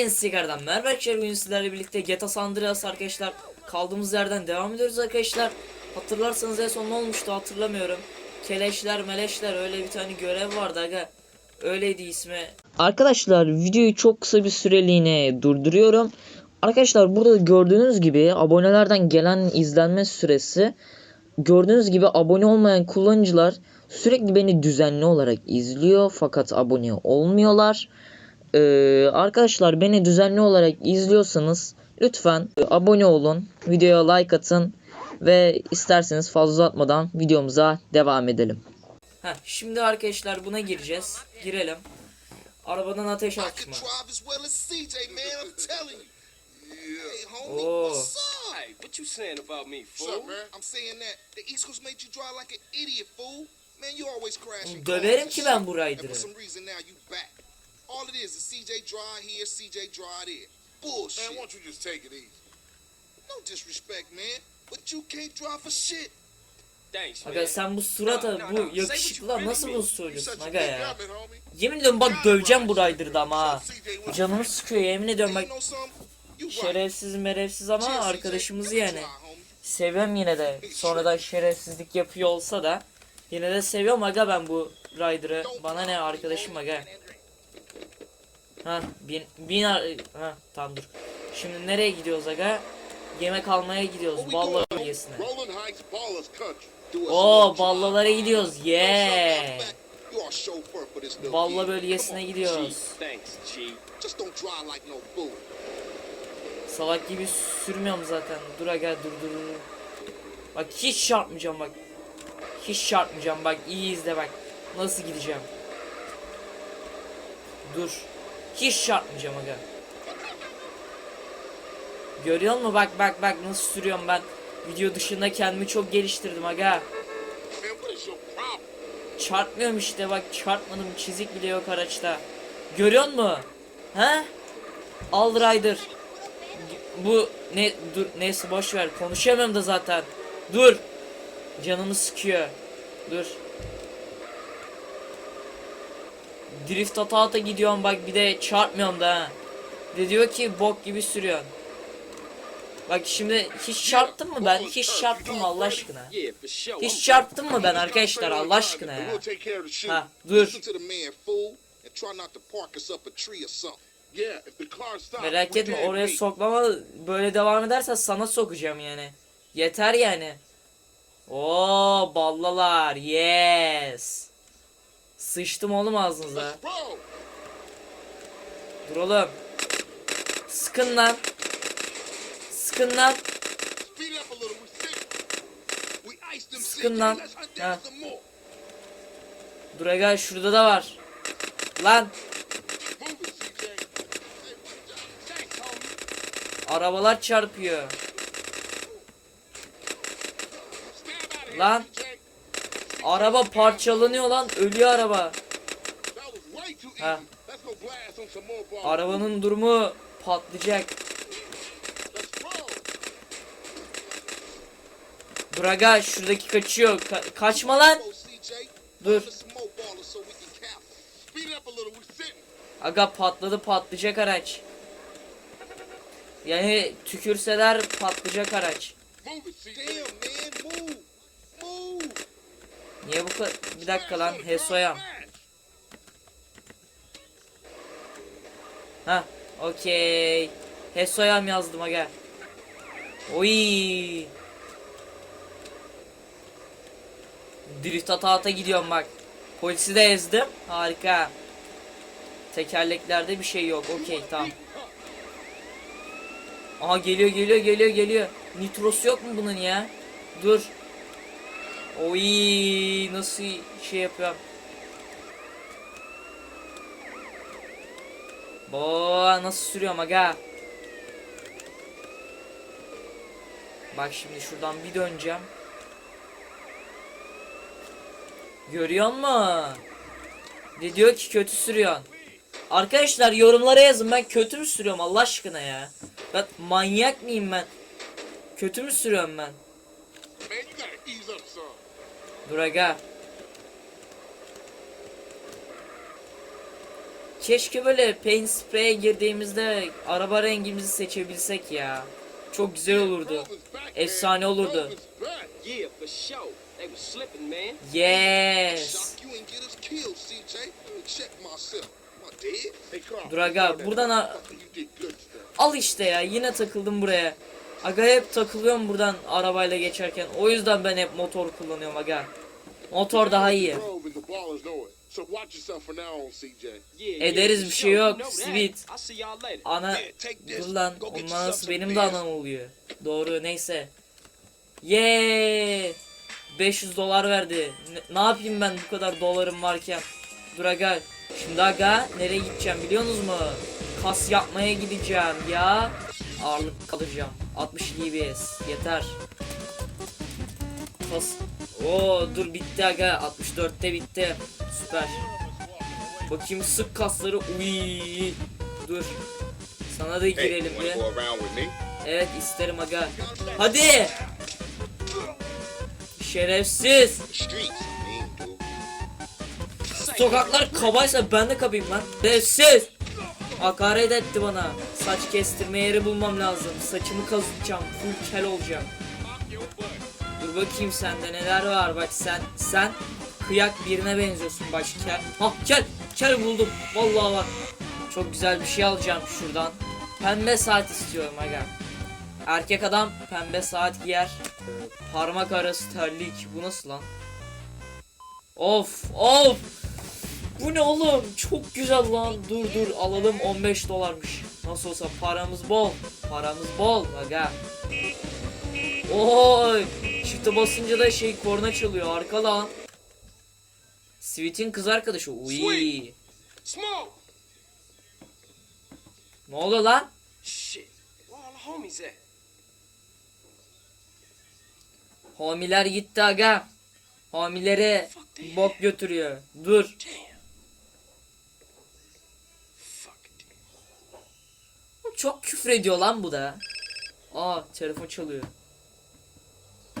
Hepiniz tekrardan merhaba arkadaşlar. Bugün sizlerle birlikte GTA San Andreas arkadaşlar. Kaldığımız yerden devam ediyoruz arkadaşlar. Hatırlarsanız en son ne olmuştu hatırlamıyorum. Keleşler meleşler öyle bir tane görev vardı aga. Öyleydi ismi. Arkadaşlar videoyu çok kısa bir süreliğine durduruyorum. Arkadaşlar burada gördüğünüz gibi abonelerden gelen izlenme süresi Gördüğünüz gibi abone olmayan kullanıcılar sürekli beni düzenli olarak izliyor fakat abone olmuyorlar. Ee, arkadaşlar beni düzenli olarak izliyorsanız lütfen abone olun, videoya like atın ve isterseniz fazla uzatmadan videomuza devam edelim. Heh, şimdi arkadaşlar buna gireceğiz. Girelim. Arabadan ateş. Hey, homie, Oh. what you saying about me, What's fool? up, man? I'm saying that the East Coast made you drive like an idiot, fool. Man, you always crashing Döverim ki ben bu Ryder'ı. All it is is CJ drive here, CJ drive there. Bullshit. Man, why don't you just take it easy? No disrespect, man. But you can't drive for shit. Thanks. Aga sen bu surata bu really nasıl bunu söylüyorsun aga ya. Yemin ediyorum bak döveceğim bu Ryder'da ama ha. Canımı sıkıyor yemin ediyorum bak şerefsiz merefsiz ama arkadaşımız yani. Seviyorum yine de. Sonradan şerefsizlik yapıyor olsa da. Yine de seviyorum aga ben bu Ryder'ı. Bana ne arkadaşım aga. Ha bin bin ha tamam dur. Şimdi nereye gidiyoruz aga? Yemek almaya gidiyoruz Balla bölgesine. Oo ballalara gidiyoruz. Yeah. Balla bölgesine gidiyoruz. Salak gibi sürmüyorum zaten. Dur aga dur dur. Bak hiç çarpmayacağım bak. Hiç çarpmayacağım bak iyi izle bak. Nasıl gideceğim. Dur. Hiç çarpmayacağım aga. Görüyor musun bak bak bak nasıl sürüyorum ben. Video dışında kendimi çok geliştirdim aga. Çarpmıyorum işte bak çarpmadım çizik bile yok araçta. Görüyor musun? He? All Rider. Bu ne dur neyse boş ver konuşamıyorum da zaten. Dur. Canımı sıkıyor. Dur. Drift ata ata gidiyorum bak bir de çarpmıyorum da ha. De diyor ki bok gibi sürüyorsun. Bak şimdi hiç çarptım mı ben? Hiç çarptım mı Allah aşkına? Hiç çarptım mı ben arkadaşlar Allah aşkına ya? Ha dur. Merak etme oraya beat. sokmama böyle devam edersen sana sokacağım yani. Yeter yani. Oo ballalar yes. Sıçtım oğlum ağzınıza. Dur oğlum. Sıkın lan. Sıkın lan. Sıkın lan. Ha. Dur aga şurada da var. Lan arabalar çarpıyor. Lan. Araba parçalanıyor lan. Ölüyor araba. Balls. Arabanın durumu patlayacak. Let's roll. Dur aga şuradaki kaçıyor. Ka- kaçma lan. Dur. Aga patladı patlayacak araç. Yani tükürseler patlayacak araç. Damn, man. Move. Niye bu kadar? Bir dakika lan Hesoyam. Ha, okey. Hesoyam yazdım aga. Oy. Drift ata ata gidiyorum bak. Polisi de ezdim. Harika. Tekerleklerde bir şey yok. Okey tamam. Aha geliyor geliyor geliyor geliyor. Nitrosu yok mu bunun ya? Dur. Oy nasıl şey yapıyorum. Boğa nasıl sürüyorum aga? Bak şimdi şuradan bir döneceğim. Görüyor musun? Ne diyor ki kötü sürüyorsun. Arkadaşlar yorumlara yazın ben kötü mü sürüyorum Allah aşkına ya. Ben manyak mıyım ben? Kötü mü sürüyorum ben? Dur aga. Keşke böyle paint spray'e girdiğimizde araba rengimizi seçebilsek ya. Çok güzel olurdu. Efsane olurdu. Yes. Shock you and get us killed, CJ. Let me check myself. Am I dead? Hey, Carl. Dur aga buradan al işte ya yine takıldım buraya. Aga hep takılıyorum buradan arabayla geçerken. O yüzden ben hep motor kullanıyorum aga. Motor daha iyi. Ederiz bir şey yok, sweet. Ana dur lan onun anası benim de anam oluyor. Doğru neyse. Yeee 500 dolar verdi. Ne, ne yapayım ben bu kadar dolarım varken? Dur aga. Şimdi aga nereye gideceğim biliyor musunuz mu? Kas yapmaya gideceğim ya. Ağırlık kalacağım. 60 GBS yeter. Kas. Oo dur bitti aga. 64'te bitti. Süper. Bakayım sık kasları. Uy. Dur. Sana da girelim bir. with me? Evet isterim aga. Hadi. Şerefsiz. Sokaklar kabaysa ben de kabayım lan. Şerefsiz. Hakaret etti bana. Saç kestirme yeri bulmam lazım. Saçımı kazıtacağım. Full kel olacağım. Dur bakayım sende neler var. Bak sen sen kıyak birine benziyorsun baş kel. Hah kel. Kel buldum. Vallahi var. Çok güzel bir şey alacağım şuradan. Pembe saat istiyorum aga. Erkek adam pembe saat giyer. Parmak arası terlik. Bu nasıl lan? Of of. Bu ne oğlum? Çok güzel lan. Dur dur alalım 15 dolarmış. Nasıl olsa paramız bol. Paramız bol aga. Oy. Çifte basınca da şey korna çalıyor arka lan. Sweet'in kız arkadaşı. Uy. Ne oluyor lan? At? Homiler gitti aga. Homilere bok götürüyor. Dur. Damn. Fuck it. Çok küfür ediyor lan bu da. Aa telefon çalıyor.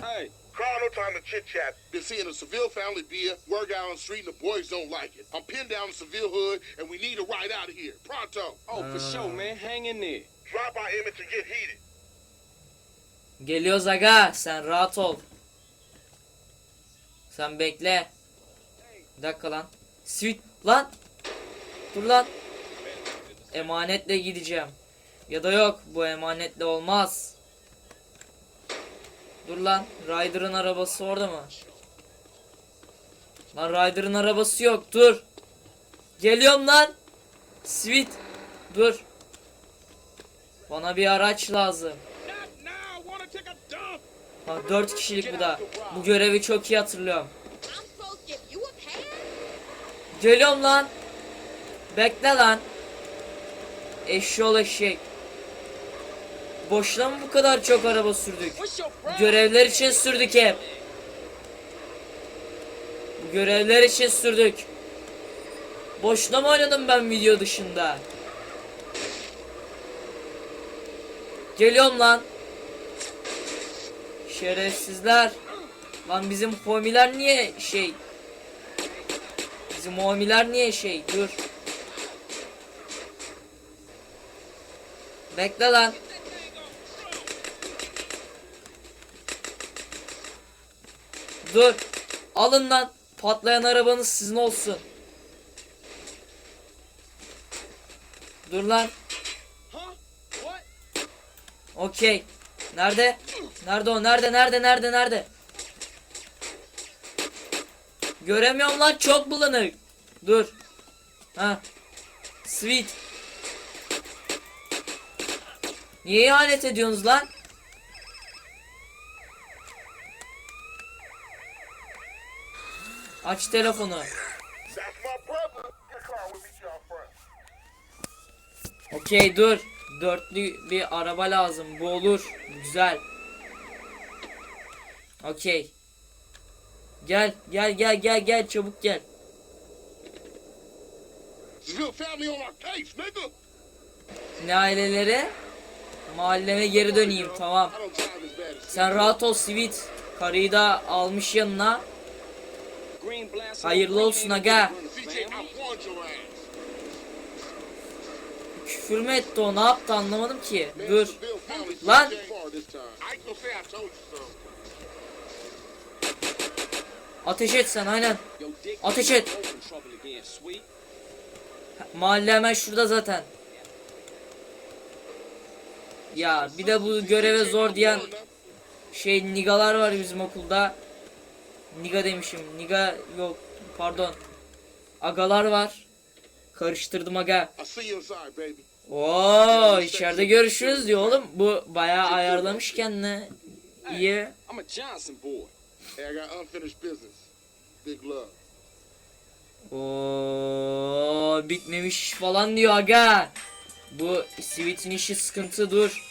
Hey, Carl, no time to chit chat. Been seeing a Seville family beer, word out on the street, and the boys don't like it. I'm pinned down in Seville hood, and we need a ride out of here. Pronto. oh, for sure, man. Hang in there. Drop by Emmett and get heated. Geliyoruz aga sen rahat ol. Sen bekle. Bir dakika lan. Sweet lan. Dur lan. Emanetle gideceğim. Ya da yok bu emanetle olmaz. Dur lan. Ryder'ın arabası orada mı? Lan Ryder'ın arabası yok. Dur. Geliyorum lan. Sweet. Dur. Bana bir araç lazım. Ha 4 kişilik bu da. Bu görevi çok iyi hatırlıyorum. Geliyorum lan. Bekle lan. Eşşoğlu eşek. Boşuna mı bu kadar çok araba sürdük? Görevler için sürdük hep. Görevler için sürdük. Boşuna mı oynadım ben video dışında? Geliyorum lan. Şerefsizler. Lan bizim homiler niye şey? Bizim homiler niye şey? Dur. Bekle lan. Dur. Alın lan. Patlayan arabanız sizin olsun. Dur lan. Okey. Nerede? Nerede o? Nerede? Nerede? Nerede? Nerede? Göremiyorum lan çok bulanık. Dur. Ha. Sweet. Niye ihanet ediyorsunuz lan? Aç telefonu. That's my brother. Get Carl, we'll meet you out front. Okey dur. Dörtlü bir araba lazım. Bu olur. Güzel. Okey. Gel gel gel gel gel çabuk gel. Ne aileleri? Mahalleme geri döneyim tamam. Sen rahat ol Sweet. Karıyı da almış yanına. Hayırlı olsun aga. Küfür mü etti o ne yaptı anlamadım ki. Dur. Lan. Ateş et sen aynen. Ateş et. Mahalle hemen şurada zaten. Ya bir de bu göreve zor diyen şey nigalar var bizim okulda. Niga demişim. Niga yok pardon. Agalar var. Karıştırdım aga. Oo içeride görüşürüz diyor oğlum. Bu bayağı ayarlamış kendini. İyi. Oo bitmemiş falan diyor aga. Bu Sweet'in işi sıkıntı dur.